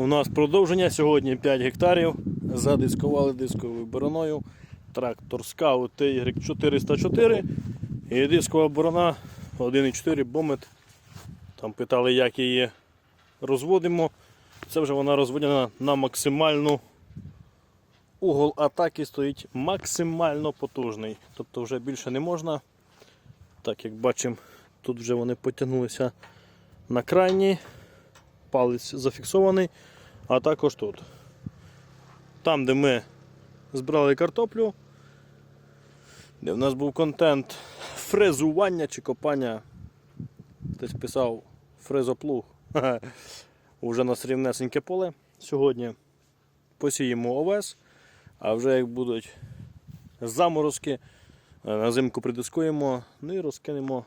У нас продовження сьогодні 5 гектарів. Задискували дисковою бороною. Трактор Scout TY 404 і дискова борона 1,4 бомет. Там питали, як її розводимо. Це вже вона розведена на максимальну. Угол атаки стоїть максимально потужний. Тобто вже більше не можна. Так як бачимо, тут вже вони потягнулися на крайній. Палець зафіксований, а також тут. Там, де ми збирали картоплю, де в нас був контент фрезування чи копання. Хтось писав фрезоплуг. Уже на рівнесеньке поле. Сьогодні посіємо овес, а вже як будуть заморозки, е, на зимку придискуємо, ну і розкинемо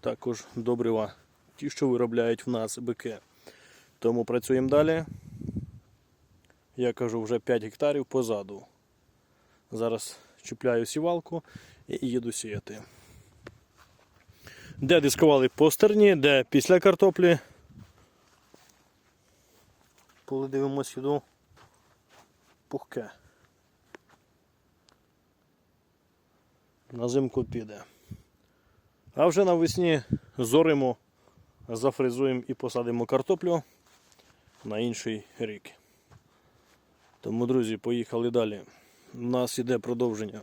також добрива, ті, що виробляють в нас бики. Тому працюємо далі. Я кажу, вже 5 гектарів позаду. Зараз чіпляю сівалку і їду сіяти. Де дискували по стерні, де після картоплі. Коли дивимось, іду пухке. На зимку піде. А вже навесні зоримо, зафрезуємо і посадимо картоплю на інший рік. Тому, друзі, поїхали далі. У нас іде продовження.